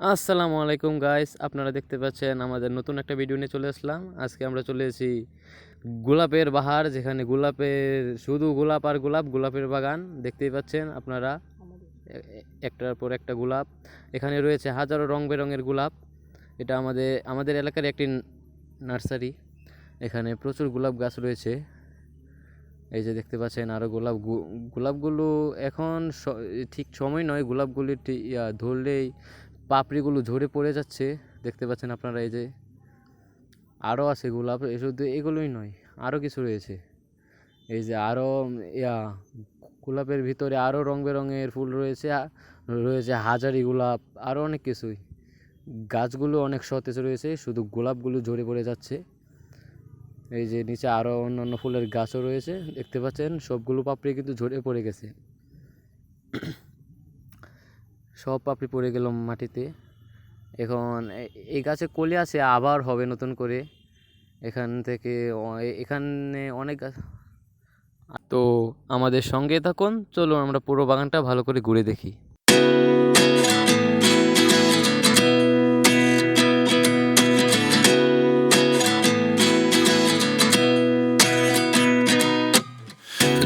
আসসালামু আলাইকুম গাইস আপনারা দেখতে পাচ্ছেন আমাদের নতুন একটা ভিডিও নিয়ে চলে আসলাম। আজকে আমরা চলে এসেছি গোলাপের বাহার, যেখানে গোলাপের শুধু গোলাপ আর গোলাপ, গোলাপের বাগান, দেখতেই পাচ্ছেন আপনারা। একটার পর একটা গোলাপ। এখানে রয়েছে হাজারো রং বেরঙের গোলাপ। এটা আমাদের আমাদের এলাকার একটি নার্সারি। এখানে প্রচুর গোলাপ গাছ রয়েছে। এই যে দেখতে পাচ্ছেন আরও গোলাপ গোলাপগুলো এখন ঠিক সময় নয়। গোলাপগুলি ধরলেই পাপড়িগুলো ঝরে পড়ে যাচ্ছে। দেখতে পাচ্ছেন আপনারা এই যে আরও আছে গোলাপ শুধু এগুলোই নয় আরও কিছু রয়েছে। এই যে আরও ইয়া, গোলাপের ভিতরে আরও রং বেরঙের ফুল রয়েছে রয়েছে হাজারি গোলাপ আরও অনেক কিছুই। গাছগুলো অনেক সতেজ রয়েছে, শুধু গোলাপগুলো ঝরে পড়ে যাচ্ছে। এই যে নিচে আরও অন্যান্য ফুলের গাছও রয়েছে, দেখতে পাচ্ছেন সবগুলো পাপড়ি কিন্তু ঝরে পড়ে গেছে। সব পাপড়ি পড়ে গেল মাটিতে। এখন এই গাছে কলি আছে, আবার হবে নতুন করে। এখান থেকে এখানে অনেক গাছ। তো আমাদের সঙ্গে থাকুন, চলুন আমরা পুরো বাগানটা ভালো করে ঘুরে দেখি।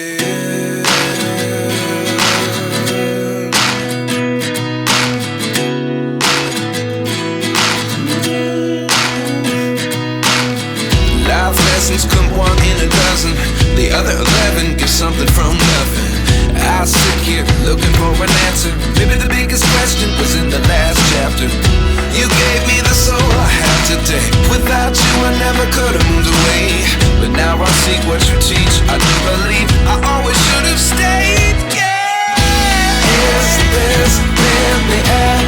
Life lessons come one in a dozen. The other eleven get something from nothing. seek what you teach. I do believe I always should have stayed. Yeah. Is this really?